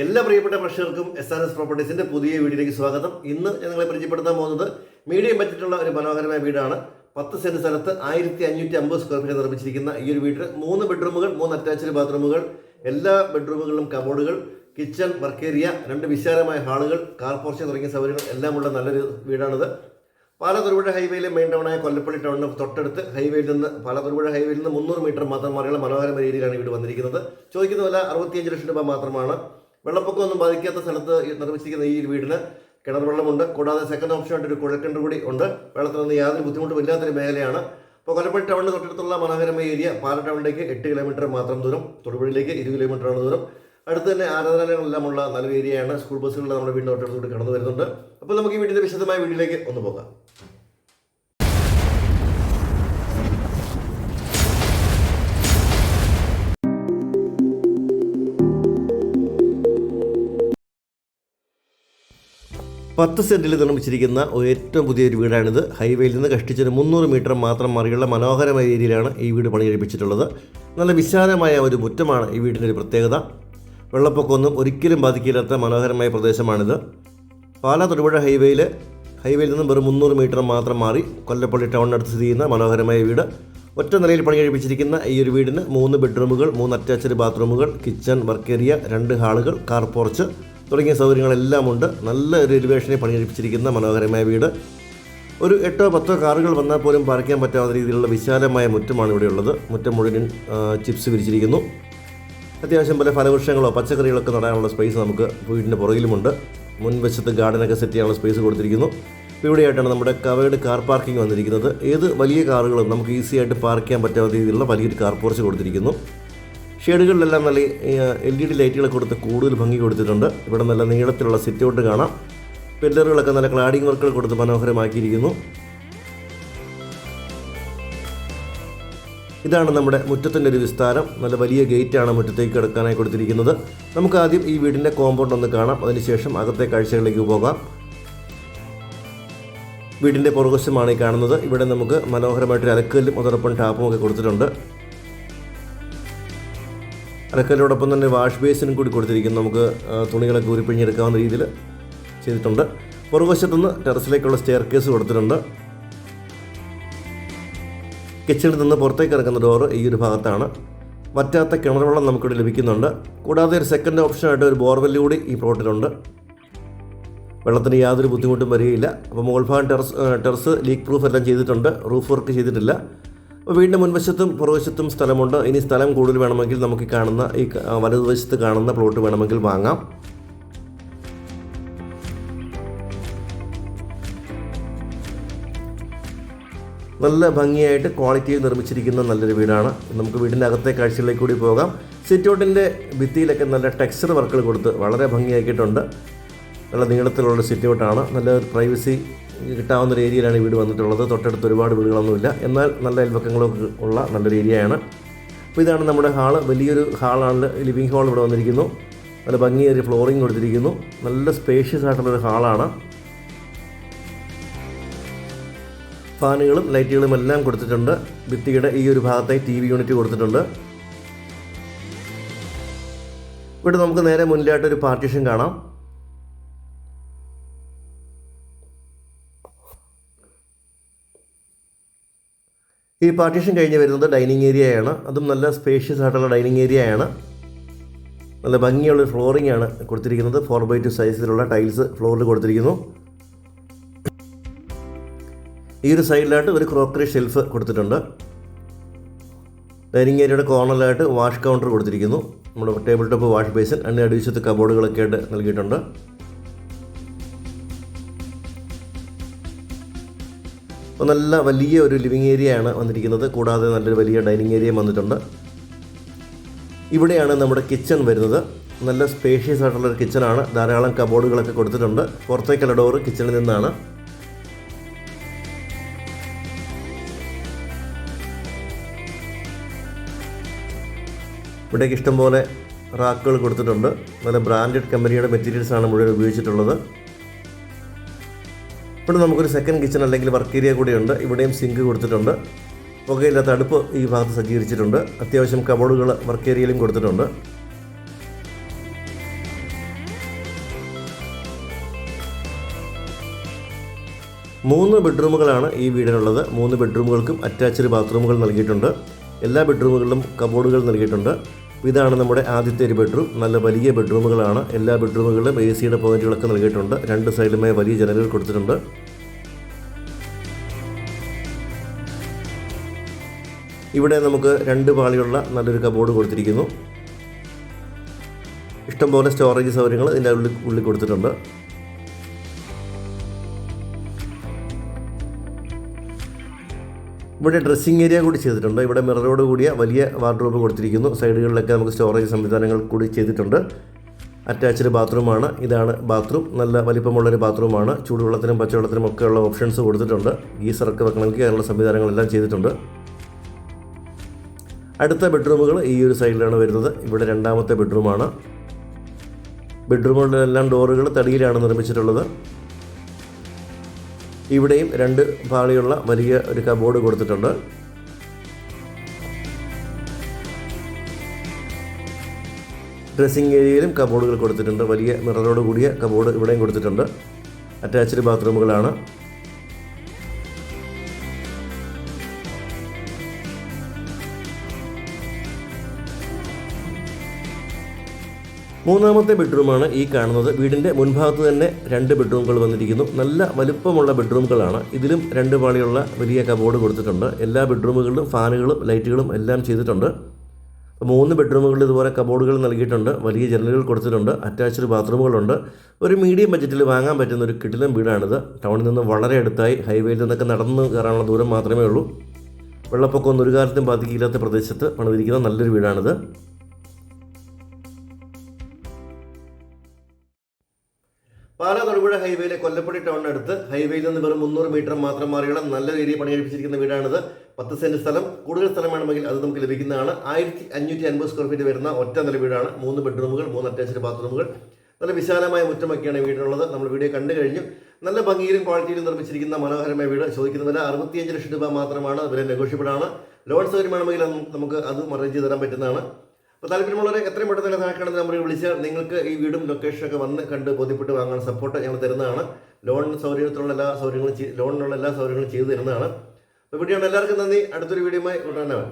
എല്ലാ പ്രിയപ്പെട്ട പ്രേക്ഷകർക്കും എസ് ആർ എസ് പ്രോപ്പർട്ടീസിന്റെ പുതിയ വീഡിയോയിലേക്ക് സ്വാഗതം. ഇന്ന് ഞങ്ങളെ പരിചയപ്പെടുത്താൻ പോകുന്നത് മീഡിയം ബജറ്റുള്ള ഒരു മനോഹരമായ വീടാണ്. പത്ത് സെന്റ് സ്ഥലത്ത് ആയിരത്തി അഞ്ഞൂറ്റി അമ്പത് സ്ക്വയർ ഫീറ്റ് നിർമ്മിച്ചിരിക്കുന്ന ഈ ഒരു വീട്ടിൽ മൂന്ന് ബെഡ്റൂമുകൾ മൂന്ന് അറ്റാച്ച്ഡ് ബാത്റൂമുകൾ എല്ലാ ബെഡ്റൂമുകളിലും കബോർഡുകൾ കിച്ചൺ വർക്ക് ഏരിയ രണ്ട് വിശാലമായ ഹാളുകൾ കാർ പോർച്ച് തുടങ്ങിയ സൗകര്യങ്ങൾ എല്ലാമുള്ള നല്ലൊരു വീടാണിത്. പാലതൊരുപുഴ ഹൈവേയിലെ മെയിൻ ടൗണായ കൊല്ലപ്പള്ളി ടൗണിന് തൊട്ടടുത്ത് ഹൈവേയിൽ നിന്ന് പാലതൊരുപുഴ ഹൈവേയിൽ നിന്ന് മുന്നൂറ് മീറ്റർ മാത്രം മാറിയുള്ള മനോഹരമായ രീതിയിലാണ് വീട് വന്നിരിക്കുന്നത്. ചോദിക്കുന്ന വില അറുപത്തിയഞ്ച് ലക്ഷം രൂപ മാത്രമാണ് വെള്ളപ്പൊക്കമൊന്നും ബാധിക്കാത്ത സ്ഥലത്ത് നിർമ്മിച്ചിരിക്കുന്ന ഈ വീടിന് കിണർ വെള്ളമുണ്ട്. കൂടാതെ സെക്കൻഡ് ഓപ്ഷൻ ആയിട്ട് ഒരു കുഴക്കിണ്ട് കൂടി ഉണ്ട്. വെള്ളത്തിനൊന്നും യാതൊരു ബുദ്ധിമുട്ടും ഇല്ലാത്തൊരു മേഖലയാണ്. അപ്പോൾ കൊല്ലപ്പള്ളി ടൗണിന് തൊട്ടടുത്തുള്ള മനോഹരമായ ഏരിയ പാല ടൗണിലേക്ക് എട്ട് കിലോമീറ്റർ മാത്രം ദൂരം തൊടുപുഴയിലേക്ക് ഇരുപത് കിലോമീറ്ററാണ് ദൂരം. അടുത്ത് തന്നെ ആരാധനാലയങ്ങളെല്ലാമുള്ള നല്ലൊരു ഏരിയയാണ്. സ്കൂൾ ബസ്സുകളിൽ നമ്മുടെ വീടിന്റെ തൊട്ടടുത്തുകൂടി കടന്നു വരുന്നുണ്ട്. അപ്പോൾ നമുക്ക് ഈ വീടിന്റെ വിശദമായ വീട്ടിലേക്ക് ഒന്ന് പോകാം. പത്ത് സെന്റിൽ നിർമ്മിച്ചിരിക്കുന്ന ഏറ്റവും പുതിയൊരു വീടാണിത്. ഹൈവേയിൽ നിന്ന് കഷ്ടിച്ചൊരു മുന്നൂറ് മീറ്റർ മാത്രം മറിയുള്ള മനോഹരമായ രീതിയിലാണ് ഈ വീട് പണി കഴിപ്പിച്ചിട്ടുള്ളത് നല്ല വിശാലമായ ഒരു മുറ്റമാണ് ഈ വീടിന്റെ ഒരു പ്രത്യേകത. വെള്ളപ്പൊക്കമൊന്നും ഒരിക്കലും ബാധിക്കില്ലാത്ത മനോഹരമായ പ്രദേശമാണിത്. പാലാ തൊടുപുഴ ഹൈവേയിൽ ഹൈവേയിൽ നിന്നും വെറും മുന്നൂറ് മീറ്റർ മാത്രം മാറി കൊല്ലപ്പള്ളി ടൗണിനടുത്ത് സ്ഥിതി ചെയ്യുന്ന മനോഹരമായ വീട്. ഒറ്റ നിലയിൽ പണി കഴിപ്പിച്ചിരിക്കുന്ന ഈ ഒരു വീടിന് മൂന്ന് ബെഡ്റൂമുകൾ മൂന്ന് അറ്റാച്ച്ഡ് ബാത്റൂമുകൾ കിച്ചൺ വർക്ക് ഏരിയ രണ്ട് ഹാളുകൾ കാർ പോർച്ച് തുടങ്ങിയ സൗകര്യങ്ങളെല്ലാം ഉണ്ട് നല്ല ഒരു കഴിപ്പിച്ചിരിക്കുന്ന മനോഹരമായ വീട്. ഒരു എട്ടോ പത്തോ കാറുകൾ വന്നാൽ പോലും പാർക്കാൻ പറ്റാത്ത രീതിയിലുള്ള വിശാലമായ മുറ്റമാണ് ഇവിടെയുള്ളത് മുറ്റം മുഴുവൻ ചിപ്സ് വിരിച്ചിരിക്കുന്നു. അത്യാവശ്യം പല ഫലവൃക്ഷങ്ങളോ പച്ചക്കറികളൊക്കെ നടാനുള്ള സ്പേസ് നമുക്ക് വീടിന്റെ പുറകിലുമുണ്ട്. മുൻവശത്ത് ഗാർഡനൊക്കെ സെറ്റ് ചെയ്യാനുള്ള സ്പേസ് കൊടുത്തിരിക്കുന്നു. ഇവിടെയായിട്ടാണ് നമ്മുടെ കവേഡ് കാർ പാർക്കിംഗ് വന്നിരിക്കുന്നത്. ഏത് വലിയ കാറുകളും നമുക്ക് ഈസിയായിട്ട് പാർക്ക് ചെയ്യാൻ പറ്റാത്ത രീതിയിലുള്ള വലിയൊരു കാർ പോർച്ച് കൊടുത്തിരിക്കുന്നു. ഷെയ്ഡുകളിലെല്ലാം നല്ല എൽ ഇ ഡി ലൈറ്റുകൾ കൊടുത്ത് കൂടുതൽ ഭംഗി കൊടുത്തിട്ടുണ്ട്. ഇവിടെ നല്ല നീളത്തിലുള്ള സിറ്റ് ഔട്ട് കാണാം. പില്ലറുകളൊക്കെ നല്ല ക്ലാഡിംഗ് വർക്കുകൾ കൊടുത്ത് മനോഹരമാക്കിയിരിക്കുന്നു. ഇതാണ് നമ്മുടെ മുറ്റത്തിന്റെ ഒരു വിസ്താരം. നല്ല വലിയ ഗേറ്റാണ് മുറ്റത്തേക്ക് കിടക്കാനായി കൊടുത്തിരിക്കുന്നത്. നമുക്ക് ആദ്യം ഈ വീടിന്റെ കോമ്പൗണ്ട് ഒന്ന് കാണാം. അതിനുശേഷം അകത്തെ കാഴ്ചകളിലേക്ക് പോകാം. വീടിന്റെ പുറകുശമാണ് ഈ കാണുന്നത്. ഇവിടെ നമുക്ക് മനോഹരമായിട്ടൊരു അലക്കല്ലും അതോടൊപ്പം ടാപ്പും ഒക്കെ കൊടുത്തിട്ടുണ്ട്. അലക്കല്ലോടൊപ്പം തന്നെ വാഷ് ബേസിനും കൂടി കൊടുത്തിരിക്കുന്നു. നമുക്ക് തുണികളൊക്കെ ഉരുപ്പിഞ്ഞെടുക്കാവുന്ന രീതിയിൽ ചെയ്തിട്ടുണ്ട്. പുറകുവശത്തുനിന്ന് ടെറസിലേക്കുള്ള സ്റ്റെയർ കേസ് കൊടുത്തിട്ടുണ്ട്. കിച്ചണിൽ നിന്ന് പുറത്തേക്ക് ഇറങ്ങുന്ന ഡോറ് ഈ ഒരു ഭാഗത്താണ്. വറ്റാത്ത കിണർ വെള്ളം നമുക്കിവിടെ ലഭിക്കുന്നുണ്ട്. കൂടാതെ ഒരു സെക്കൻഡ് ഓപ്ഷനായിട്ട് ഒരു ബോർവെൽ കൂടി ഈ പ്ലോട്ടിലുണ്ട് വെള്ളത്തിന് യാതൊരു ബുദ്ധിമുട്ടും വരികയില്ല. അപ്പോൾ മുകൾ ഭാഗം ടെറസ് ടെറസ് ലീക്ക് പ്രൂഫ് എല്ലാം ചെയ്തിട്ടുണ്ട്. റൂഫ് വർക്ക് ചെയ്തിട്ടില്ല. വീടിന്റെ മുൻവശത്തും പുറവശത്തും സ്ഥലമുണ്ട്. ഇനി സ്ഥലം കൂടുതൽ വേണമെങ്കിൽ നമുക്ക് കാണുന്ന ഈ വലതുവശത്ത് കാണുന്ന പ്ലോട്ട് വേണമെങ്കിൽ വാങ്ങാം. നല്ല ഭംഗിയായിട്ട് ക്വാളിറ്റിയിൽ നിർമ്മിച്ചിരിക്കുന്ന നല്ലൊരു വീടാണ്. നമുക്ക് വീടിന്റെ അകത്തെ കാഴ്ചകളിലേക്ക് കൂടി പോകാം. സിറ്റ് ഔട്ടിന്റെ ഭിത്തിയിലൊക്കെ നല്ല ടെക്സ്ചർ വർക്കുകൾ കൊടുത്ത് വളരെ ഭംഗിയാക്കിയിട്ടുണ്ട്. നല്ല നീളത്തിലുള്ള സിറ്റ് ഔട്ടാണ് നല്ല പ്രൈവസി കിട്ടാവുന്ന ഒരു ഏരിയയിലാണ് ഈ വീട് വന്നിട്ടുള്ളത്. തൊട്ടടുത്ത് ഒരുപാട് വീടുകളൊന്നുമില്ല. എന്നാൽ നല്ല അയൽവക്കങ്ങളൊക്കെ ഉള്ള നല്ലൊരു ഏരിയയാണ്. അപ്പോൾ ഇതാണ് നമ്മുടെ ഹാൾ വലിയൊരു ഹാളാണ്. ലിവിങ് ഹാൾ ഇവിടെ വന്നിരിക്കുന്നു. നല്ല ഭംഗിയൊരു ഫ്ലോറിങ് കൊടുത്തിരിക്കുന്നു. നല്ല സ്പേഷ്യസ് ആയിട്ടുള്ളൊരു ഹാളാണ്. ഫാനുകളും ലൈറ്റുകളും എല്ലാം കൊടുത്തിട്ടുണ്ട്. ഭിത്തിയുടെ ഈ ഒരു ഭാഗത്തായി ടി വി യൂണിറ്റ് കൊടുത്തിട്ടുണ്ട്. ഇവിടെ നമുക്ക് നേരെ മുന്നിലായിട്ട് ഒരു പാർട്ടീഷൻ കാണാം. ഈ പാർട്ടീഷൻ കഴിഞ്ഞ് വരുന്നത് ഡൈനിങ് ഏരിയയാണ് അതും നല്ല സ്പേഷ്യസ് ആയിട്ടുള്ള ഡൈനിങ് ഏരിയയാണ് നല്ല ഭംഗിയുള്ള ഫ്ലോറിംഗ് ആണ് കൊടുത്തിരിക്കുന്നത്. ഫോർ ബൈ ടു സൈസിലുള്ള ടൈൽസ് ഫ്ലോറിൽ കൊടുത്തിരിക്കുന്നു. ഈ ഒരു സൈഡിലായിട്ട് ഒരു ക്രോക്കറി ഷെൽഫ് കൊടുത്തിട്ടുണ്ട്. ഡൈനിങ് ഏരിയയുടെ കോർണറിലായിട്ട് വാഷ് കൗണ്ടർ കൊടുത്തിരിക്കുന്നു. നമ്മുടെ ടേബിൾ ടോപ്പ് വാഷ് ബേസിൻ അതിന്റെ അടിവശത്ത് കബോർഡുകളൊക്കെ ആയിട്ട് നൽകിയിട്ടുണ്ട്. അപ്പോൾ നല്ല വലിയ ഒരു ലിവിങ് ഏരിയയാണ് വന്നിരിക്കുന്നത്. കൂടാതെ നല്ലൊരു വലിയ ഡൈനിങ് ഏരിയയും വന്നിട്ടുണ്ട്. ഇവിടെയാണ് നമ്മുടെ കിച്ചൺ വരുന്നത്. നല്ല സ്പേഷ്യസ് ആയിട്ടുള്ളൊരു കിച്ചണാണ് ധാരാളം കബോർഡുകളൊക്കെ കൊടുത്തിട്ടുണ്ട്. പുറത്തേക്കുള്ള ഡോറ് കിച്ചണിൽ നിന്നാണ്. ഇവിടേക്ക് ഇഷ്ടംപോലെ റാക്കുകൾ കൊടുത്തിട്ടുണ്ട്. നല്ല ബ്രാൻഡഡ് കമ്പനിയുടെ മെറ്റീരിയൽസാണ് മുഴുവൻ ഉപയോഗിച്ചിട്ടുള്ളത്. ഇവിടെ നമുക്കൊരു സെക്കൻഡ് കിച്ചൺ അല്ലെങ്കിൽ വർക്ക് ഏരിയ കൂടെയുണ്ട്. ഇവിടെയും സിങ്ക് കൊടുത്തിട്ടുണ്ട്. പുകയില്ലാത്ത അടുപ്പ് ഈ ഭാഗത്ത് സജ്ജീകരിച്ചിട്ടുണ്ട്. അത്യാവശ്യം കബോർഡുകൾ വർക്ക് ഏരിയയിലും കൊടുത്തിട്ടുണ്ട്. മൂന്ന് ബെഡ്റൂമുകളാണ് ഈ വീടിനുള്ളത്. മൂന്ന് ബെഡ്റൂമുകൾക്കും അറ്റാച്ച്ഡ് ബാത്റൂമുകൾ നൽകിയിട്ടുണ്ട്. എല്ലാ ബെഡ്റൂമുകളിലും കബോർഡുകൾ നൽകിയിട്ടുണ്ട്. ഇതാണ് നമ്മുടെ ആദ്യത്തെ ഒരു ബെഡ്റൂം. നല്ല വലിയ ബെഡ്റൂമുകളാണ്. എല്ലാ ബെഡ്റൂമുകളിലും എ സിയുടെ പോയിന്റുകളൊക്കെ നൽകിയിട്ടുണ്ട്. രണ്ട് സൈഡിലുമായി വലിയ ജനലുകൾ കൊടുത്തിട്ടുണ്ട്. ഇവിടെ നമുക്ക് രണ്ട് പാളിയുള്ള നല്ലൊരു കബോർഡ് കൊടുത്തിരിക്കുന്നു. ഇഷ്ടംപോലെ സ്റ്റോറേജ് സൗകര്യങ്ങൾ ഇതിന്റെ ഉള്ളിൽ ഉള്ളിൽ കൊടുത്തിട്ടുണ്ട്. ഇവിടെ ഡ്രസ്സിങ് ഏരിയ കൂടി ചെയ്തിട്ടുണ്ട്. ഇവിടെ മിററോട് കൂടിയ വലിയ വാർഡ്രോബ് കൊടുത്തിരിക്കുന്നു. സൈഡുകളിലൊക്കെ നമുക്ക് സ്റ്റോറേജ് സംവിധാനങ്ങൾ കൂടി ചെയ്തിട്ടുണ്ട്. അറ്റാച്ച്ഡ് ബാത്റൂമാണ്. ഇതാണ് ബാത്റൂം. നല്ല വലിപ്പമുള്ളൊരു ബാത്റൂമാണ്. ചൂടുവെള്ളത്തിനും പച്ചവെള്ളത്തിനും ഒക്കെ ഉള്ള ഓപ്ഷൻസ് കൊടുത്തിട്ടുണ്ട്. ഗീസറൊക്കെ വെക്കണമെങ്കിൽ അതിനുള്ള സംവിധാനങ്ങളെല്ലാം ചെയ്തിട്ടുണ്ട്. അടുത്ത ബെഡ്റൂമുകൾ ഈ ഒരു സൈഡിലാണ് വരുന്നത്. ഇവിടെ രണ്ടാമത്തെ ബെഡ്റൂമാണ്. ബെഡ്റൂമുകളിലെല്ലാം ഡോറുകൾ തടിയിലാണ് നിർമ്മിച്ചിട്ടുള്ളത്. ഇവിടെയും രണ്ട് പാളിയുള്ള വലിയ ഒരു കബോർഡ് കൊടുത്തിട്ടുണ്ട്. ഡ്രസ്സിംഗ് ഏരിയയിലും കബോർഡുകൾ കൊടുത്തിട്ടുണ്ട്. വലിയ മിററോട് കൂടിയ കബോർഡ് ഇവിടെയും കൊടുത്തിട്ടുണ്ട്. അറ്റാച്ച്ഡ് ബാത്റൂമുകളാണ്. മൂന്നാമത്തെ ബെഡ്റൂമാണ് ഈ കാണുന്നത്. വീടിന്റെ മുൻഭാഗത്ത് തന്നെ രണ്ട് ബെഡ്റൂമുകൾ വന്നിരിക്കുന്നു. നല്ല വലുപ്പമുള്ള ബെഡ്റൂമുകളാണ്. ഇതിലും രണ്ട് പാളിയുള്ള വലിയ കബോർഡ് കൊടുത്തിട്ടുണ്ട്. എല്ലാ ബെഡ്റൂമുകളിലും ഫാനുകളും ലൈറ്റുകളും എല്ലാം ചെയ്തിട്ടുണ്ട്. മൂന്ന് ബെഡ്റൂമുകളിൽ ഇതുപോലെ കബോർഡുകൾ നൽകിയിട്ടുണ്ട്. വലിയ ജനലുകൾ കൊടുത്തിട്ടുണ്ട്. അറ്റാച്ച്ഡ് ബാത്റൂമുകളുണ്ട്. ഒരു മീഡിയം ബഡ്ജറ്റിൽ വാങ്ങാൻ പറ്റുന്ന ഒരു കിടിലം വീടാണിത്. ടൗണിൽ നിന്ന് വളരെ അടുത്തായി ഹൈവേയിൽ നിന്നൊക്കെ നടന്ന് കയറാനുള്ള ദൂരം മാത്രമേ ഉള്ളൂ. വെള്ളപ്പൊക്കമൊന്നും ഒരു കാലത്തും ബാധിക്കില്ലാത്ത പ്രദേശത്ത് പണിതിരിക്കുന്ന നല്ലൊരു വീടാണിത്. പാലാ തൊടുപുഴ ഹൈവേയിലെ കൊല്ലപ്പടി ടൗണിനടുത്ത് ഹൈവേയിൽ നിന്ന് വെറും മുന്നൂറ് മീറ്റർ മാത്രം മാറിയുള്ള നല്ല രീതിയിൽ പണികഴിപ്പിച്ചിരിക്കുന്ന വീടാണിത്. പത്ത് സെന്റ് സ്ഥലം കൂടുതൽ സ്ഥലം വേണമെങ്കിൽ അത് നമുക്ക് ലഭിക്കുന്നതാണ്. ആയിരത്തി അഞ്ഞൂറ്റി അൻപത് സ്ക്വയർ ഫീറ്റ് വരുന്ന ഒറ്റ നില വീടാണ്. മൂന്ന് ബെഡ്റൂമുകൾ മൂന്ന് അറ്റാച്ച്ഡ് ബാത്റൂമുകൾ നല്ല വിശാലമായ മുറ്റമൊക്കെയാണ് വീടിനുള്ളത്. നമ്മൾ വീഡിയോ കണ്ടു കഴിഞ്ഞു. നല്ല ഭംഗിയിലും ക്വാളിറ്റിയിലും നിർമ്മിച്ചിരിക്കുന്ന മനോഹരമായ വീട്. ചോദിക്കുന്ന വില അറുപത്തിയഞ്ച് ലക്ഷം രൂപ മാത്രമാണ്. വില നെഗോഷ്യബിൾ ആണ്. ലോൺ സൗകര്യം വേണമെങ്കിൽ നമുക്ക് അത് അറേഞ്ച് ചെയ്ത് തരാൻ പറ്റുന്നതാണ്. അപ്പോൾ താല്പര്യമുള്ളവരെ എത്രയും പെട്ടെന്ന് തന്നെ കണക്കാണെന്ന് കാണുന്ന നമ്പറിൽ വിളിച്ചാൽ നിങ്ങൾക്ക് ഈ വീടും ലൊക്കേഷനൊക്കെ വന്ന് കണ്ട് ബോധ്യപ്പെട്ട് വാങ്ങാൻ സപ്പോർട്ട് ഞങ്ങൾ തരുന്നതാണ്. ലോൺ സൗകര്യത്തിലുള്ള എല്ലാ സൗകര്യങ്ങളും ലോണിനുള്ള എല്ലാ സൗകര്യങ്ങളും ചെയ്തു തരുന്നതാണ്. അപ്പോൾ വീഡിയോ എല്ലാവർക്കും നന്ദി. അടുത്തൊരു വീഡിയോയുമായി വരാം.